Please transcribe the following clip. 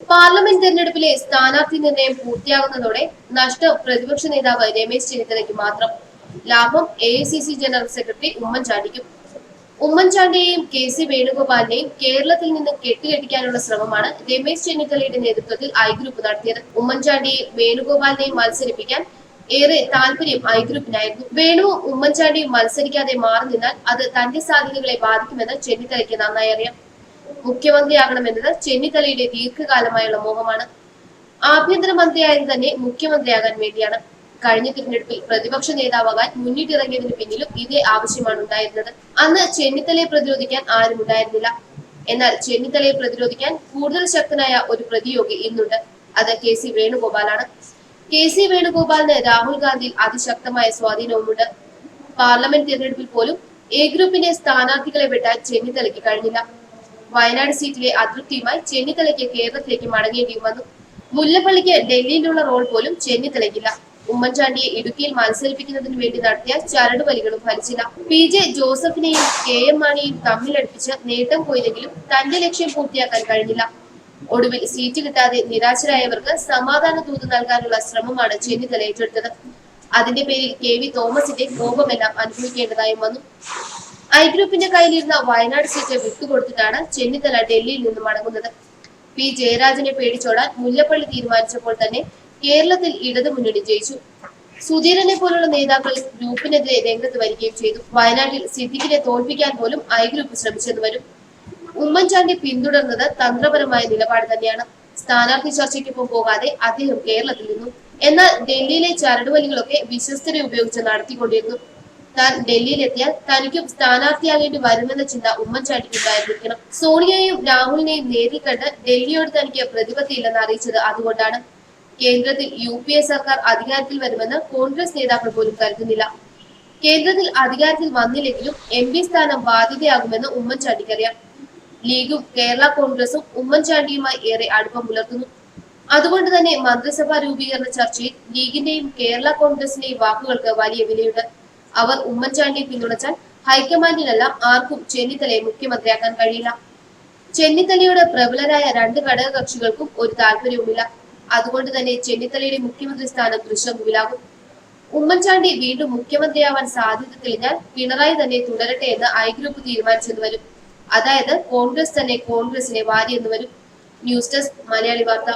Parliament തെരഞ്ഞെടുപ്പിലെ സ്ഥാനാർത്ഥി നിർണയം പൂർത്തിയാകുന്നതോടെ നഷ്ടം പ്രതിപക്ഷ നേതാവ് രമേശ് ചെന്നിത്തലയ്ക്ക് മാത്രം ലാഭം എ ജനറൽ സെക്രട്ടറി ഉമ്മൻചാണ്ടിക്കും. ഉമ്മൻചാണ്ടിയെയും കെ സി വേണുഗോപാലിനെയും കേരളത്തിൽ നിന്ന് കെട്ടുകെട്ടിക്കാനുള്ള ശ്രമമാണ് രമേശ് ചെന്നിത്തലയുടെ നേതൃത്വത്തിൽ ഐ ഗ്രൂപ്പ് നടത്തിയത്. ഉമ്മൻചാണ്ടിയെയും വേണുഗോപാലിനെയും മത്സരിപ്പിക്കാൻ ഏറെ താല്പര്യം ഐ ഗ്രൂപ്പിനായിരുന്നു വേണുവും ഉമ്മൻചാണ്ടിയും മത്സരിക്കാതെ മാറി നിന്നാൽ അത് തന്റെ സാധ്യതകളെ ബാധിക്കുമെന്ന് ചെന്നിത്തലയ്ക്ക് നന്നായി അറിയാം. മുഖ്യമന്ത്രിയാകണമെന്നത് ചെന്നിത്തലയുടെ ദീർഘകാലമായുള്ള മോഹമാണ്. ആഭ്യന്തരമന്ത്രിയായത് തന്നെ മുഖ്യമന്ത്രിയാകാൻ വേണ്ടിയാണ്. കഴിഞ്ഞ തിരഞ്ഞെടുപ്പിൽ പ്രതിപക്ഷ നേതാവാകാൻ മുന്നിട്ടിറങ്ങിയതിന് പിന്നിലും ഇതേ ആവശ്യമാണ് ഉണ്ടായിരുന്നത്. അന്ന് ചെന്നിത്തലയെ പ്രതിരോധിക്കാൻ ആരും ഉണ്ടായിരുന്നില്ല. എന്നാൽ ചെന്നിത്തലയെ പ്രതിരോധിക്കാൻ കൂടുതൽ ശക്തനായ ഒരു പ്രതിയോഗി ഇന്നുണ്ട്. അത് കെ സി വേണുഗോപാലാണ്. കെ സി വേണുഗോപാലിന് രാഹുൽ ഗാന്ധിയിൽ അതിശക്തമായ സ്വാധീനവുമുണ്ട്. പാർലമെന്റ് തിരഞ്ഞെടുപ്പിൽ പോലും എ ഗ്രൂപ്പിന്റെ സ്ഥാനാർത്ഥികളെ വെട്ടാൻ ചെന്നിത്തലയ്ക്ക് കഴിഞ്ഞില്ല. വയനാട് സീറ്റിലെ അതൃപ്തിയുമായി ചെന്നിത്തലയ്ക്ക് കേരളത്തിലേക്ക് മടങ്ങേണ്ടിയും വന്നു. മുല്ലപ്പള്ളിക്ക് ഡൽഹിയിലുള്ള റോൾ പോലും ചെന്നിത്തലയ്ക്കില്ല ഉമ്മൻചാണ്ടിയെ ഇടുക്കിയിൽ മത്സരിപ്പിക്കുന്നതിന് വേണ്ടി നടത്തിയ ചരടുവലികളും ഫലിച്ചില്ല. പി ജെ ജോസഫിനെയും കെ എം മാണിയെയും തമ്മിലടുപ്പിച്ച് നേട്ടം പോയില്ലെങ്കിലും തന്റെ ലക്ഷ്യം പൂർത്തിയാക്കാൻ കഴിഞ്ഞില്ല. ഒടുവിൽ സീറ്റ് കിട്ടാതെ നിരാശരായവർക്ക് സമാധാന തൂത് നൽകാനുള്ള ശ്രമമാണ് ചെന്നിത്തല ഏറ്റെടുത്തത്. അതിന്റെ പേരിൽ കെ വി തോമസിന്റെ കോപമെല്ലാം അനുഭവിക്കേണ്ടതായും വന്നു. ഐ ഗ്രൂപ്പിന്റെ കയ്യിലിരുന്ന വയനാട് സീറ്റ് വിട്ടുകൊടുത്തിട്ടാണ് ചെന്നിത്തല ഡൽഹിയിൽ നിന്ന് മടങ്ങുന്നത്. പി. ജയരാജനെ പേടിച്ചോടാൻ മുല്ലപ്പള്ളി തീരുമാനിച്ചപ്പോൾ തന്നെ കേരളത്തിൽ ഇടതു മുന്നണി ജയിച്ചു. സുധീരനെ പോലുള്ള നേതാക്കൾ ഗ്രൂപ്പിനെതിരെ രംഗത്ത് വരികയും ചെയ്തു. വയനാട്ടിൽ സിദ്ദിഖിനെ തോൽപ്പിക്കാൻ പോലും ഐ ഗ്രൂപ്പ് ശ്രമിച്ചെന്ന് വരും. ഉമ്മൻചാണ്ടി പിന്തുടർന്നത് തന്ത്രപരമായ നിലപാട് തന്നെയാണ്. സ്ഥാനാർത്ഥി ചർച്ചയ്ക്കൊപ്പം പോകാതെ അദ്ദേഹം കേരളത്തിൽ നിന്നു. എന്നാൽ ഡൽഹിയിലെ ചരടുവലികളൊക്കെ വിശ്വസ്തരെ ഉപയോഗിച്ച് നടത്തിക്കൊണ്ടിരുന്നു. താൻ ഡൽഹിയിലെത്തിയാൽ തനിക്കും സ്ഥാനാർത്ഥിയാകേണ്ടി വരുമെന്ന ചിന്ത ഉമ്മൻചാണ്ടിക്ക് ഉണ്ടായിരുന്നിരിക്കണം സോണിയയെയും രാഹുലിനെയും നേരിൽ കണ്ട് ഡൽഹിയോട് തനിക്ക് പ്രതിബദ്ധയില്ലെന്ന് അറിയിച്ചത് അതുകൊണ്ടാണ് കേന്ദ്രത്തിൽ യു പി എ സർക്കാർ അധികാരത്തിൽ വരുമെന്ന് കോൺഗ്രസ് നേതാക്കൾ പോലും കരുതുന്നില്ല. കേന്ദ്രത്തിൽ അധികാരത്തിൽ വന്നില്ലെങ്കിലും എം പി സ്ഥാനം ബാധ്യതയാകുമെന്ന് ഉമ്മൻചാണ്ടിക്കറിയാം. ലീഗും കേരള കോൺഗ്രസും ഉമ്മൻചാണ്ടിയുമായി ഏറെ അടുപ്പം പുലർത്തുന്നു. അതുകൊണ്ട് തന്നെ മന്ത്രിസഭാ രൂപീകരണ ചർച്ചയിൽ ലീഗിന്റെയും കേരള കോൺഗ്രസിന്റെയും വാക്കുകൾക്ക് വലിയ വിലയുണ്ട്. അവർ ഉമ്മൻചാണ്ടിയെ പിന്തുണച്ചാൽ ഹൈക്കമാൻഡിനല്ല ആർക്കും ചെന്നിത്തലയെ മുഖ്യമന്ത്രിയാക്കാൻ കഴിയില്ല. ചെന്നിത്തലയുടെ പ്രബലരായ രണ്ട് ഘടകകക്ഷികൾക്കും ഒരു താല്പര്യവുമില്ല അതുകൊണ്ട് തന്നെ ചെന്നിത്തലയുടെ മുഖ്യമന്ത്രി സ്ഥാനം ദൃശ്യമുവിലാകും ഉമ്മൻചാണ്ടി വീണ്ടും മുഖ്യമന്ത്രിയാവാൻ സാധ്യത തെളിഞ്ഞാൽ പിണറായി തന്നെ തുടരട്ടെ എന്ന് ഐ ഗ്രൂപ്പ് തീരുമാനിച്ചെന്ന് വരും. അതായത് കോൺഗ്രസ് തന്നെ കോൺഗ്രസിനെ വാരിയെന്ന് വരും. ന്യൂസ് ഡെസ്ക് മലയാളി വാർത്ത.